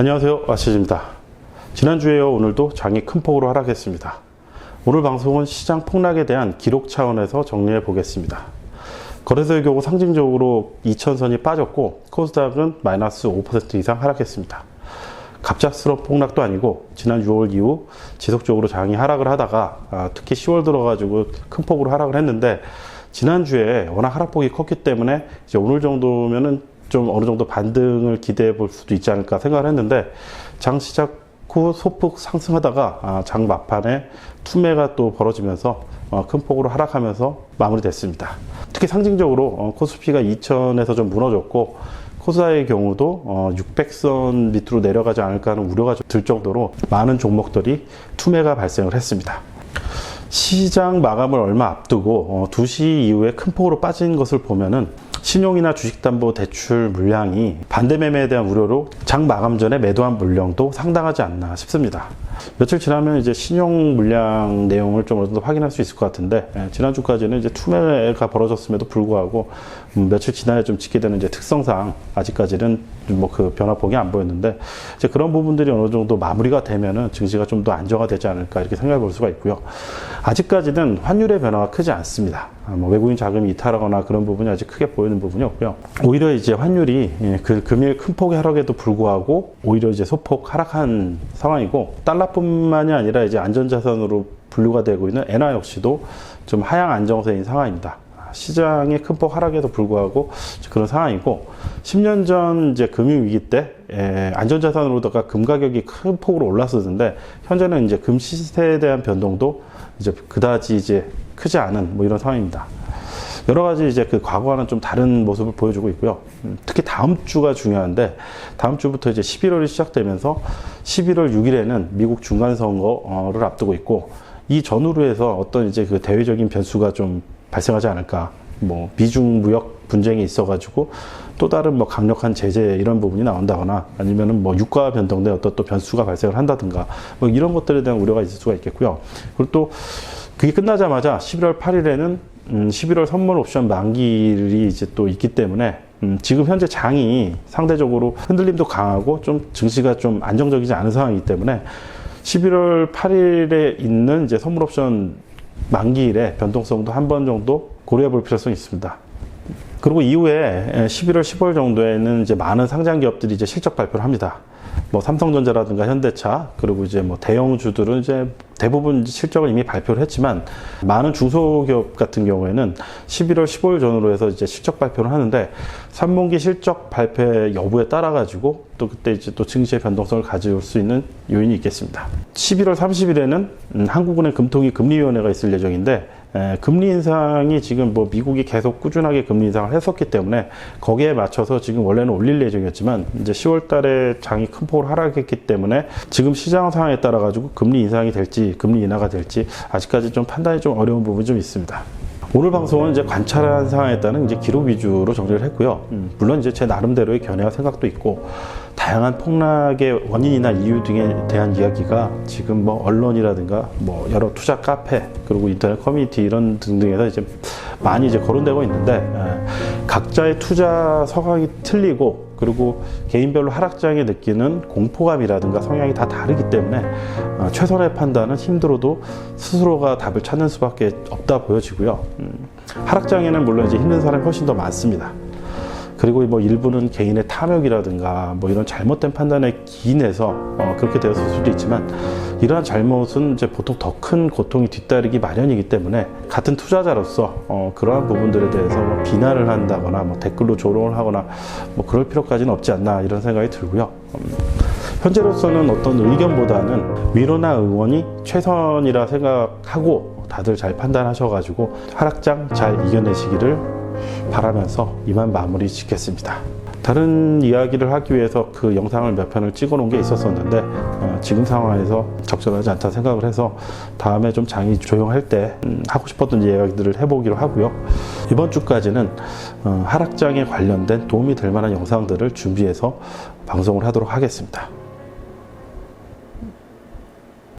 안녕하세요. 아시즈입니다. 지난주에 이어 오늘도 장이 큰 폭으로 하락했습니다. 오늘 방송은 시장 폭락에 대한 기록 차원에서 정리해 보겠습니다. 거래소의 경우 상징적으로 2천선이 빠졌고 코스닥은 마이너스 5% 이상 하락했습니다. 갑작스러운 폭락도 아니고 지난 6월 이후 지속적으로 장이 하락을 하다가 아, 특히 10월 들어가지고 큰 폭으로 하락을 했는데 지난주에 워낙 하락폭이 컸기 때문에 이제 오늘 정도면은 좀 어느 정도 반등을 기대해 볼 수도 있지 않을까 생각을 했는데 장 시작 후 소폭 상승하다가 아, 장 막판에 투매가 또 벌어지면서 어, 큰 폭으로 하락하면서 마무리됐습니다. 특히 상징적으로 어, 코스피가 2천에서 좀 무너졌고 코스닥의 경우도 어, 600선 밑으로 내려가지 않을까 하는 우려가 좀들 정도로 많은 종목들이 투매가 발생을 했습니다. 시장 마감을 얼마 앞두고 어, 2시 이후에 큰 폭으로 빠진 것을 보면은 신용이나 주식담보 대출 물량이 반대 매매에 대한 우려로 장 마감 전에 매도한 물량도 상당하지 않나 싶습니다. 며칠 지나면 이제 신용 물량 내용을 좀 어느 정도 확인할 수 있을 것 같은데 예, 지난주까지는 이제 투매가 벌어졌음에도 불구하고 음, 며칠 지나야 좀 지켜되는 이제 특성상 아직까지는 뭐 그 변화폭이 안 보였는데 이제 그런 부분들이 어느 정도 마무리가 되면은 증시가 좀 더 안정화되지 않을까 이렇게 생각해 볼 수가 있고요. 아직까지는 환율의 변화가 크지 않습니다. 아, 뭐 외국인 자금이 이탈하거나 그런 부분이 아직 크게 보이는 부분이 없고요. 오히려 이제 환율이 예, 그 금일 큰 폭의 하락에도 불구하고 오히려 이제 소폭 하락한 상황이고 달러뿐만이 아니라 이제 안전자산으로 분류가 되고 있는 엔화 역시도 좀 하향 안정세인 상황입니다. 시장의 큰 폭 하락에도 불구하고 그런 상황이고 10년 전 이제 금융 위기 때 에, 안전자산으로다가 금 가격이 큰 폭으로 올랐었는데 현재는 이제 금 시세에 대한 변동도 이제 그다지 이제 크지 않은 뭐 이런 상황입니다. 여러 가지 이제 그 과거와는 좀 다른 모습을 보여주고 있고요. 음, 특히 다음 주가 중요한데 다음 주부터 이제 11월이 시작되면서 11월 6일에는 미국 중간 선거를 앞두고 있고 이 전후로 해서 어떤 이제 그 대외적인 변수가 좀 발생하지 않을까. 뭐 미중 무역 분쟁이 있어가지고 또 다른 뭐 강력한 제재 이런 부분이 나온다거나 아니면은 뭐 유가 변동で어떤 또 변수가 발생을 한다든가 뭐 이런 것들에 대한 우려가 있을 수가 있겠고요. 그리고 또 그게 끝나자마자 11월 8일에는 음, 11월 선물 옵션 만기일이 이제 또 있기 때문에 음, 지금 현재 장이 상대적으로 흔들림도 강하고 좀 증시가 좀 안정적이지 않은 상황이기 때문에 11월 8일에 있는 이제 선물 옵션 만기일에 변동성도 한 번 정도 고려해 볼 필요성이 있습니다. 그리고 이후에 11월, 10월 정도에는 이제 많은 상장 기업들이 이제 실적 발표를 합니다. 뭐 삼성전자라든가 현대차 그리고 이제 뭐 대형주들은 이제 대부분 실적을 이미 발표를 했지만 많은 중소기업 같은 경우에는 11월 15일 전후로 해서 이제 실적 발표를 하는데 3분기 실적 발표 여부에 따라 가지고 또 그때 이제 또 증시의 변동성을 가져올 수 있는 요인이 있겠습니다. 11월 30일에는 음, 한국은행 금통위 금리위원회가 있을 예정인데 에, 금리 인상이 지금 뭐 미국이 계속 꾸준하게 금리 인상을 했었기 때문에 거기에 맞춰서 지금 원래는 올릴 예정이었지만 이제 10월 달에 장이 큰 폭으로 하락했기 때문에 지금 시장 상황에 따라 가지고 금리 인상이 될지 금리 인하가 될지 아직까지 좀 판단이 좀 어려운 부분이 좀 있습니다. 오늘 방송은 이제 관찰한 상황에 따른 이제 기록 위주로 정리를 했고요. 음, 물론 이제 제 나름대로의 견해와 생각도 있고 다양한 폭락의 원인이나 이유 등에 대한 이야기가 지금 뭐 언론이라든가 뭐 여러 투자 카페 그리고 인터넷 커뮤니티 이런 등등에서 이제 많이 이제 거론되고 있는데 에, 각자의 투자 서각이 틀리고 그리고 개인별로 하락장에 느끼는 공포감이라든가 성향이 다 다르기 때문에 어, 최선의 판단은 힘들어도 스스로가 답을 찾는 수밖에 없다 보여지고요. 음, 하락장에는 물론 이제 힘든 사람이 훨씬 더 많습니다. 그리고 뭐 일부는 개인의 탐욕이라든가 뭐 이런 잘못된 판단에 기인해서 어, 그렇게 되었을 수도 있지만 이러한 잘못은 이제 보통 더 큰 고통이 뒤따르기 마련이기 때문에 같은 투자자로서 어, 그러한 부분들에 대해서 뭐 비난을 한다거나 뭐 댓글로 조롱을 하거나 뭐 그럴 필요까지는 없지 않나 이런 생각이 들고요. 음, 현재로서는 어떤 의견보다는 위로나 응원이 최선이라 생각하고 다들 잘 판단하셔가지고 하락장 잘 이겨내시기를 바라면서 이만 마무리 짓겠습니다. 다른 이야기를 하기 위해서 그 영상을 몇 편을 찍어 놓은 게 있었었는데 어, 지금 상황에서 적절하지 않다 생각을 해서 다음에 좀 장이 조용할 때 음, 하고 싶었던 이야기들을 해보기로 하고요. 이번 주까지는 어, 하락장에 관련된 도움이 될 만한 영상들을 준비해서 방송을 하도록 하겠습니다.